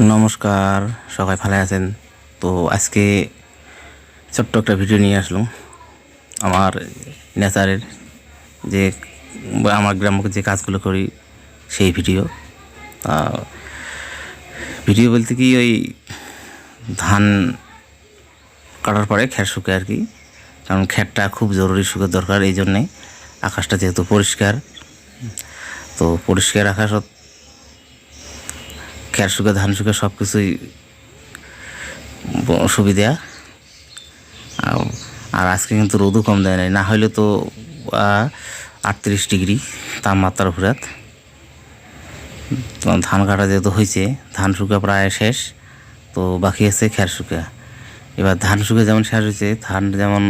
নমস্কার, সবাই ভালো আছেন? তো আজকে ছোট্ট একটা ভিডিও নিয়ে আসলাম। আমার নেচারের যে, আমার গ্রামকে যে কাজগুলো করি, সেই ভিডিও। ভিডিও বলতে কি ওই ধান কাটার পরে খ্যার শুকে আর কি। কারণ খ্যারটা খুব জরুরি শুকার দরকার, এই জন্যে আকাশটা যেহেতু পরিষ্কার, তো পরিষ্কার আকাশ খ্যার শুকে ধান শুকে সব কিছুই সুবিধা। আর- আজকে কিন্তু রোদও কম দেয় নাই। না হলে তো আটত্রিশ ডিগ্রি তাপমাত্রার উপরাত। তো ধান কাটা যেহেতু হয়েছে ধান শুকা প্রায় শেষ, তো বাকি আছে খ্যার শুকা এবার ধান শুকে যেমন শেষ হয়েছে ধান যেমন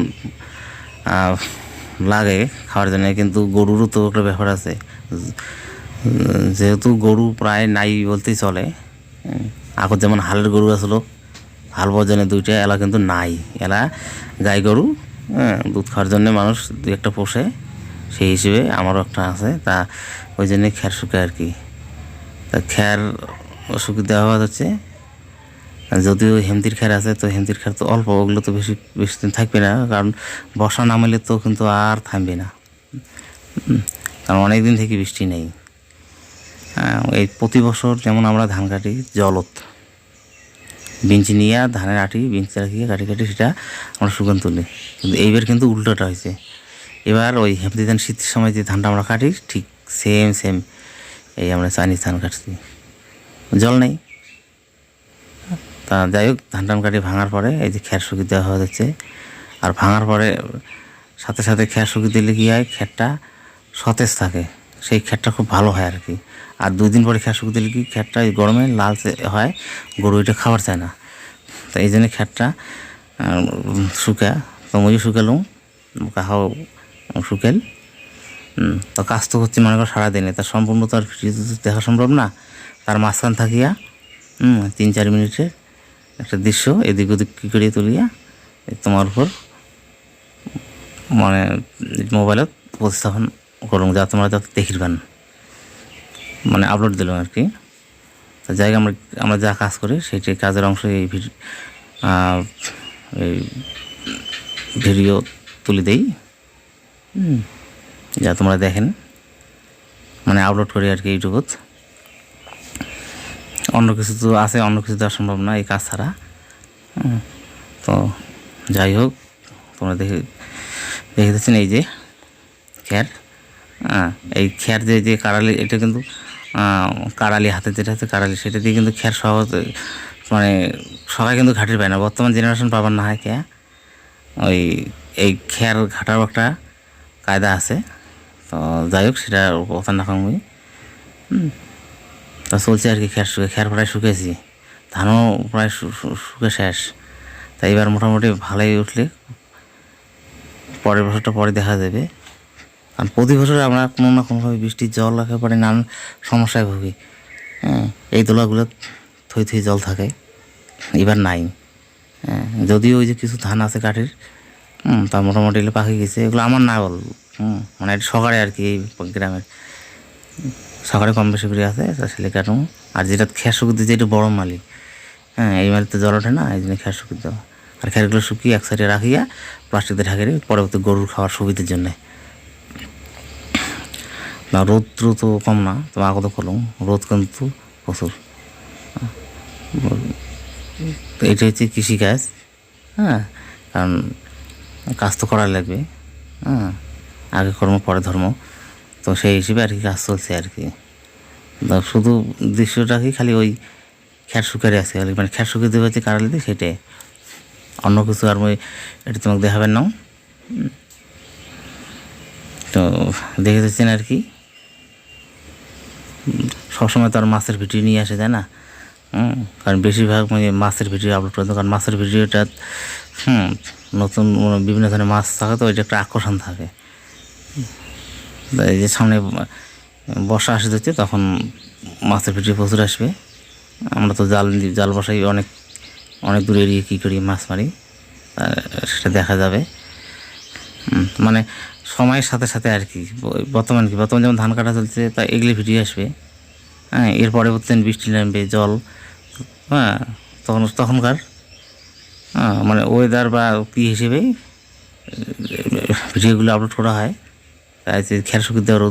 লাগে খাওয়ার জন্য, কিন্তু গরুরও তো একটা ব্যাপার আছে। যেহেতু গরু প্রায় নাই বলতেই চলে আগত যেমন হালের গরু আসলো হাল বজনে দুইটা এলা কিন্তু নাই। এলা গাই গরু হ্যাঁ, দুধ খাওয়ার জন্য মানুষ দু একটা পোষে সেই হিসেবে আমারও একটা আছে। তা ওই জন্যে খ্যার শুকে আর কি। তা খ্যার শুকি দেওয়া হচ্ছে যদিও হেমতির খ্যার আছে তো হেমতির খ্যার তো অল্প ওগুলো তো বেশি বেশি দিন থাকবে না কারণ বর্ষা নামলে তো কিন্তু আর থামবে না। কারণ অনেক দিন থেকে বৃষ্টি নেই। এই প্রতি বছর যেমন আমরা ধান কাটি জলত বিঞ্চি নিয়ে ধানের আটি, বিঞ্চি রাখিয়ে কাটি কাটি সেটা আমরা সুগন্ধ তুলি। কিন্তু এইবার কিন্তু উল্টোটা হয়েছে। এবার ওই হেমতি ধান শীতের সময় যে ধানটা আমরা কাটি, ঠিক সেম সেম এই আমরা চাইনিজ ধান কাটছি। জল নেই। তা যাই হোক, ধান টান কাটি ভাঙার পরে এই যে খ্যার শুকি দেওয়া হয়ে যাচ্ছে। আর ভাঙার পরে সাথে সাথে খ্যার শুকি দিলে কী হয়? খ্যারটা সতেজ থাকে। সেই খ্যারটা খুব ভালো হয় আর কি। আর দুই দিন পরে খ্যার শুকি দিলে কি খ্যারটা এই গরমে লাল হয়, গরু এটা খাবার চায় না। তো এই জন্য খ্যারটা শুকা। তো মুই শুকালুম কাহাও শুকেল। তো কাজ তো করছি মনে করো সারাদিনে। তার সম্পূর্ণ তো আর দেখা সম্ভব না। তার মাঝখান থাকিয়া তিন চার মিনিটের একটা দৃশ্য এদিক ওদিক কী করিয়ে তুলিয়া তোমার উপর মানে মোবাইলত উপস্থাপন করুন যা তোমরা যাতে দেখিবেন মানে আপলোড দিলাম আর কি। তো জায়গা আমরা আমরা যা কাজ করি সেইটি কাজের অংশ এই ভিডিও তুলে দেই। যা তোমরা দেখেন। মানে আপলোড করি আর কি ইউটিউবত। অন্য কিছু তো আছে, অন্য কিছু দেওয়া সম্ভব না এই কাজ ছাড়া। তো যাই হোক, তোমরা দেখে দেখে এই যে, খ্যার। হ্যাঁ এই খ্যার যে যে কারালি এটা কিন্তু কারালি হাতে, যেটা আছে কারালি সেটা দিয়ে কিন্তু খ্যার সহজ মানে সবাই কিন্তু ঘাটির পায় না। বর্তমান জেনারেশন পাবার না হয় কে ওই, এই খ্যার ঘাটার একটা কায়দা আছে। তো যাই হোক, সেটা কথা না কমই। তা চলছে আর কি খ্যার শুকে খ্যার প্রায় শুকেছি। ধানও প্রায় শুকে শেষ। তাই এবার মোটামুটি ভালোই উঠলে, পরের বছরটা পরে দেখা যাবে। কারণ প্রতি বছর আমরা কোনো না কোনোভাবে বৃষ্টির জল একেবারে নানান সমস্যায় ভুগি। হ্যাঁ এই দোলাগুলো থই থই জল থাকে। এবার নাই। হ্যাঁ যদিও ওই যে কিছু ধান আছে কাঠের, হুম, তা মোটামুটি এগুলো পাখি গেছে। এগুলো আমার না বল, হুম মানে এটা সকালে আর কি এই গ্রামের। সকালে কম বেশি করে আছে, তা সেলে কাটুন আর যেটা খেয়ার শুকিয়ে দিচ্ছে এটা বড় মালি হ্যাঁ এই মালিতে জল ওঠে না, এই জন্য খেয়ার শুকিয়ে দেওয়া। আর খেয়ারগুলো শুকিয়ে এক সাইডে রাখিয়া প্লাস্টিক দিয়ে ঢাকিয়ে পরবর্তী গরুর খাওয়ার সুবিধার জন্যে। না, রৌদ্র তো কম না, তো আগত কলম রোদ কিন্তু প্রচুর। তো এটা হচ্ছে কৃষিকাজ হ্যাঁ কারণ কাজ তো করা লাগবে হ্যাঁ আগে কর্ম, পরে ধর্ম, তো সেই হিসেবে আর কি কাজ চলছে আর কি। শুধু দৃশ্যটা কি খালি ওই খ্যার শুকারে আছে মানে খ্যার শুকিয়ে দেবে হচ্ছে কারালিতে সেটাই। অন্য কিছু আর ওই এটা তোমাকে দেখাবেন না। তো দেখে যাচ্ছেন আর কি। সবসময় তো আর মাছের ভিডিও নিয়ে আসে যায় না? কারণ বেশিরভাগ মানে মাছের ভিডিও আপলোড করে দেয়, কারণ মাছের ভিডিওটা হুম নতুন মানে বিভিন্ন ধরনের মাছ থাকে তো ওইটা একটা আকর্ষণ থাকে। এই যে সামনে বর্ষা আসে হচ্ছে তখন মাছের ভিডিও প্রচুর আসবে। আমরা তো জাল জাল বসাই অনেক অনেক দূরে এড়িয়ে কী করি মাছ মারি সেটা দেখা যাবে। মানে সময়ের সাথে সাথে আর কি বর্তমান কি বর্তমান যেমন ধান কাটা চলছে তা এগুলি ভিডিও আসবে। হ্যাঁ এর পরবর্তী বৃষ্টি নামবে জল হ্যাঁ তখন তখনকার হ্যাঁ, মানে ওয়েদার বা কী হিসেবে ভিডিওগুলো আপলোড করা হয়। তাই খেয়াল শুকিয়ে দেওয়ার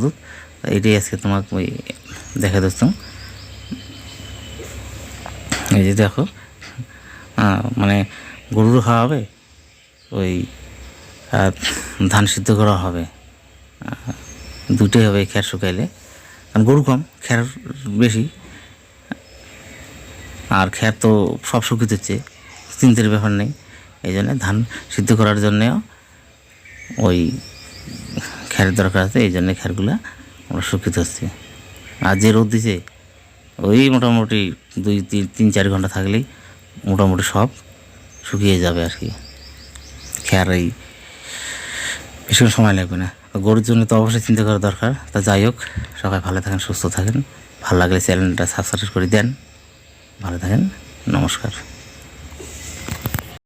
তা এটাই আজকে তোমাকে ওই দেখা দোস্ত। এই যে দেখো হ্যাঁ, মানে গরুর খাওয়া হবে ওই ধান সিদ্ধ করা হবে। দুটোই হবে খ্যার শুকাইলে। কারণ গরু কম খ্যার বেশি। আর খ্যার তো সব শুকিয়ে দিচ্ছে চিন্তার ব্যাপার নেই। এই জন্য ধান সিদ্ধ করার জন্যেও ওই খ্যারের দরকার আছে, এই জন্য খ্যারগুলো আমরা শুকিয়ে হচ্ছে আর যে রোদ দিছে, ওই মোটামুটি দুই, তিন তিন, চার ঘণ্টা থাকলেই মোটামুটি সব শুকিয়ে যাবে আর কি। খ্যার এই বেশিক্ষণ সময় লাগবে না। গরুর জন্য তো অবশ্যই চিন্তা করা দরকার। তা যাই হোক, সবাই ভালো থাকেন, সুস্থ থাকেন। ভালো লাগলে চ্যানেলটা সাবস্ক্রাইব করে দেন। ভালো থাকেন, নমস্কার।